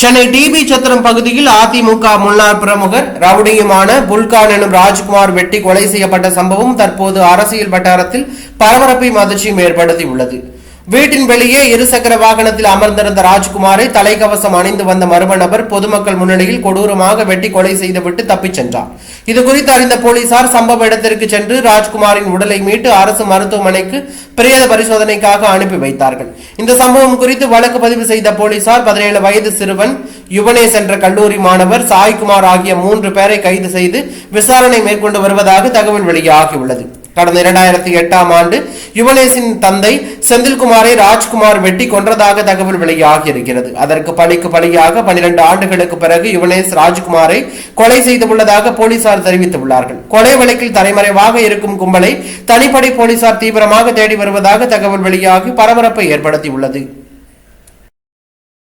Chennai DP சத்திரம் பகுதியில் அதிமுக முன்னாள் பிரமுகர் ரவுடியுமான புல்கான் எனும் ராஜ்குமார் வெட்டி கொலை செய்யப்பட்ட சம்பவம் தற்போது அரசியல் வட்டாரத்தில் பரபரப்பையும் அதிர்ச்சியும் ஏற்படுத்தியுள்ளது. வீட்டின் வெளியே இருசக்கர வாகனத்தில் அமர்ந்திருந்த ராஜ்குமாரை தலைக்கவசம் அணிந்து வந்த மர்ம நபர் பொதுமக்கள் முன்னிலையில் கொடூரமாக வெட்டி கொலை செய்துவிட்டு தப்பிச் சென்றார். இது குறித்து அறிந்த போலீசார் சம்பவ இடத்திற்கு சென்று ராஜ்குமாரின் உடலை மீட்டு அரசு மருத்துவமனைக்கு பிரேத பரிசோதனைக்காக அனுப்பி வைத்தார்கள். இந்த சம்பவம் குறித்து வழக்கு பதிவு செய்த போலீசார் பதினேழு வயது சிறுவன் யுவனேஷ் என்ற கல்லூரி மாணவர் சாய்குமார் ஆகிய மூன்று பேரை கைது செய்து விசாரணை மேற்கொண்டு வருவதாக தகவல் வெளியாகியுள்ளது. கடந்த இரண்டாயிரத்தி எட்டாம் ஆண்டு யுவனேஷின் தந்தை செந்தில்குமாரை ராஜ்குமார் வெட்டி கொன்றதாக தகவல் வெளியாகியிருக்கிறது. அதற்கு பழிக்கு பழியாக பனிரெண்டு ஆண்டுகளுக்கு பிறகு யுவனேஷ் ராஜ்குமாரை கொலை செய்துள்ளதாக போலீசார் தெரிவித்துள்ளார்கள். கொலை வழக்கில் தலைமறைவாக இருக்கும் கும்பலை தனிப்படை போலீசார் தீவிரமாக தேடி வருவதாக தகவல் வெளியாகி பரபரப்பை ஏற்படுத்தியுள்ளது.